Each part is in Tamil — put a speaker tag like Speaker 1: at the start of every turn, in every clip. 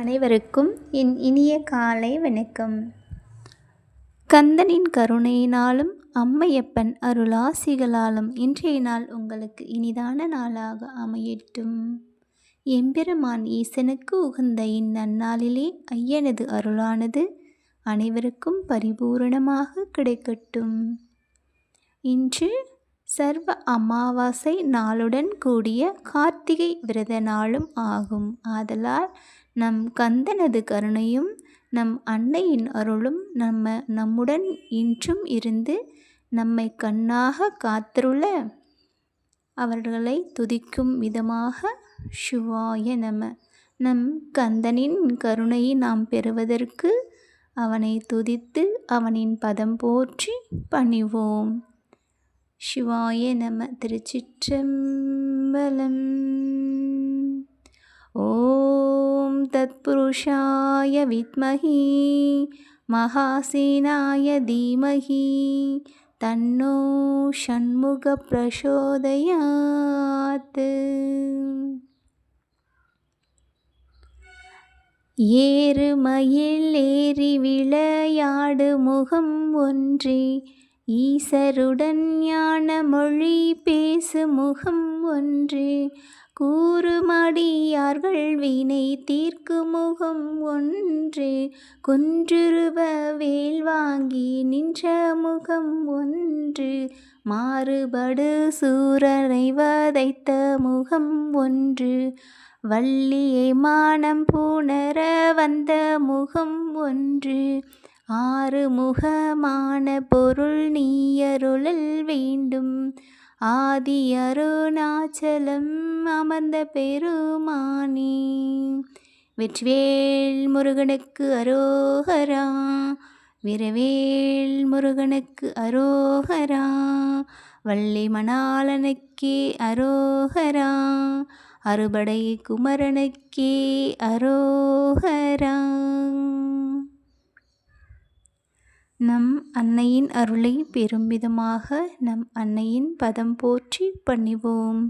Speaker 1: அனைவருக்கும் என் இனிய காலை வணக்கம். கந்தனின் கருணையினாலும் அம்மையப்பன் அருளாசிகளாலும் இன்றைய நாள் உங்களுக்கு இனிதான நாளாக அமையட்டும். எம்பெருமான் ஈசனுக்கு உகந்த இந்நன்னாளிலே ஐயனது அருளானது அனைவருக்கும் பரிபூரணமாக கிடைக்கட்டும். இன்று சர்வ அமாவாசை நாளுடன் கூடிய கார்த்திகை விரத நாளும் ஆகும். ஆதலால் நம் கந்தனது கருணையும் நம் அன்னையின் அருளும் நம்ம நம்முடன் இன்றும் இருந்து நம்மை கண்ணாக காத்திருள்ள அவர்களை துதிக்கும் விதமாக சிவாய நம. நம் கந்தனின் கருணையை நாம் பெறுவதற்கு அவனை துதித்து அவனின் பதம் போற்றி பணிவோம். சிவாய நம திருச்சிற்றம்பலம். ஓ தத்புருஷாய வித்மஹி மகாசேனாய தீமஹி தன்னோ ஷண்முக பிரசோதயாத் ஏறுமயில் ஏறி விளையாடு முகம் ஒன்றே ஈசருடன் ஞான மொழி பேசு முகம் ஒன்றே கூறுமடியார்கள் வினை தீர்க்கு முகம் ஒன்று. குன்றுருவ வேல் வாங்கி நின்ற முகம் ஒன்று. மாறுபடு சூரனை வதைத்த முகம் ஒன்று. வள்ளியை மானம் பூணர வந்த முகம் ஒன்று. ஆறு முகமான பொருள் நீயருளல் வேண்டும். ஆதி அருணாச்சலம் அமர்ந்த பெருமானே வெற்றிவேல் முருகனுக்கு அரோகரா விரவேல் முருகனுக்கு அரோகரா வள்ளி மணாலனுக்கே அரோகரா அறுபடை குமரனுக்கே அரோகரா. நம் அன்னையின் அருளை பெருமிதமாக நம் அன்னையின் பதம் போற்றி பண்ணிவோம்.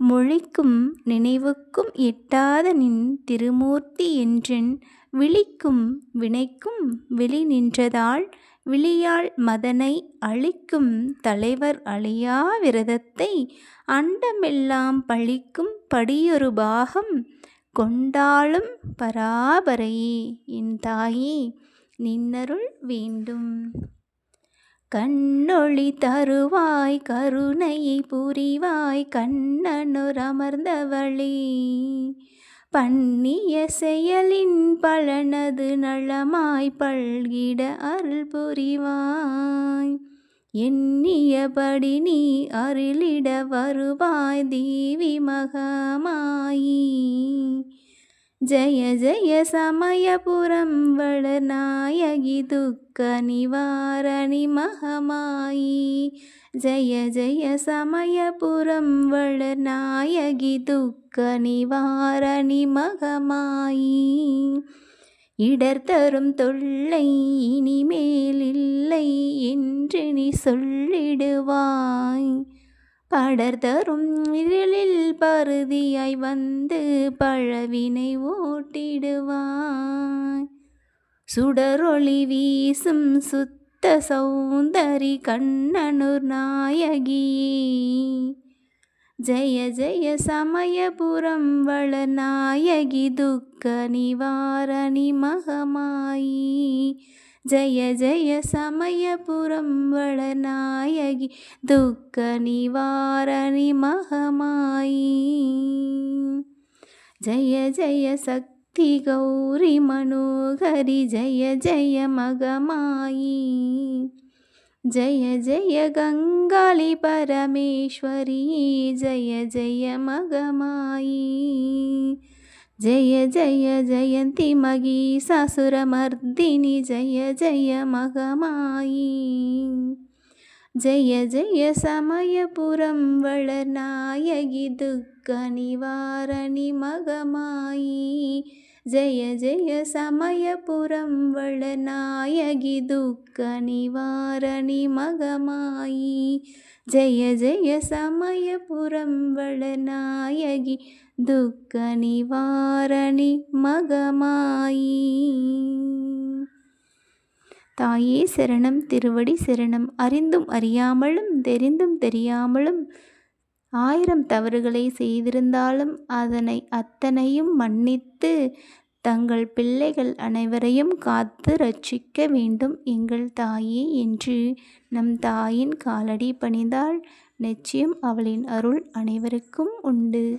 Speaker 1: மொழிக்கும் நினைவுக்கும் எட்டாத நின் திருமூர்த்தி என்றின் விழிக்கும் வினைக்கும் வெளி நின்றதால் விழியால் மதனை அழிக்கும் தலைவர் அழியா விரதத்தை அண்டமெல்லாம் பழிக்கும் படியொரு பாகம் கொண்டாளும் பராபரையே என் தாயே. நின்னருள் வேண்டும். கண்ணொளி தருவாய் கருணையை புரிவாய் கண்ணனுர் அமர்ந்தவளே. பண்ணிய செயலின் பலனது நலமாய் பல்கிட அருள் புரிவாய். எண்ணியபடி நீ அருளிட வருவாய் தேவி மகமாயி. ஜய ஜய சமயபுரம் வளநாயகி துக்க நிவாரணி மகமாயி. ஜய ஜய சமயபுரம் வளநாயகி துக்க நிவாரணி மகமாயி. இடர் தரும் தொல்லை இனிமேல் இல்லை என்று நீ சொல்லிடுவாய். படர் தரும் இருளில் பருதியாய் வந்து பழவினை ஓட்டிடுவாய். சுடரொளி வீசும் சுத்த சௌந்தரி கண்ணனுர் நாயகி. ஜய ஜய சமயபுரம் வளநாயகி துக்க நிவாரணி மகமாயி. जय जय समयपुरं वळनायगि दुःखनिवारनि महमायी। जय जय शक्ति गौरि मनोहरि जय जय मगमायि। जय जय गङ्गालि परमेश्वरी जय जय मगमायि। జయ జయ జయంతి మగీసాసురమర్దిని జయ జయ మగమాయి. జయ జయ సమయపురం వళనాయగి దుఃఖ నివారణి మగమాయి. జయ జయ సమయపురం వళనాయగి దుఃఖ నివారణి మగమాయి. జయ జయ సమయపురం వళనాయగి துக்க நிவாரணி மகமாயி. தாயே சரணம் திருவடி சரணம். அறிந்தும் அறியாமலும் தெரிந்தும் தெரியாமலும் ஆயிரம் தவறுகளை செய்திருந்தாலும் அதனை அத்தனையும் மன்னித்து தங்கள் பிள்ளைகள் அனைவரையும் காத்து ரட்சிக்க வேண்டும். எங்கள் தாயே என்று நம் தாயின் காலடி பணிந்தால் நிச்சயம் அவளின் அருள் அனைவருக்கும் உண்டு.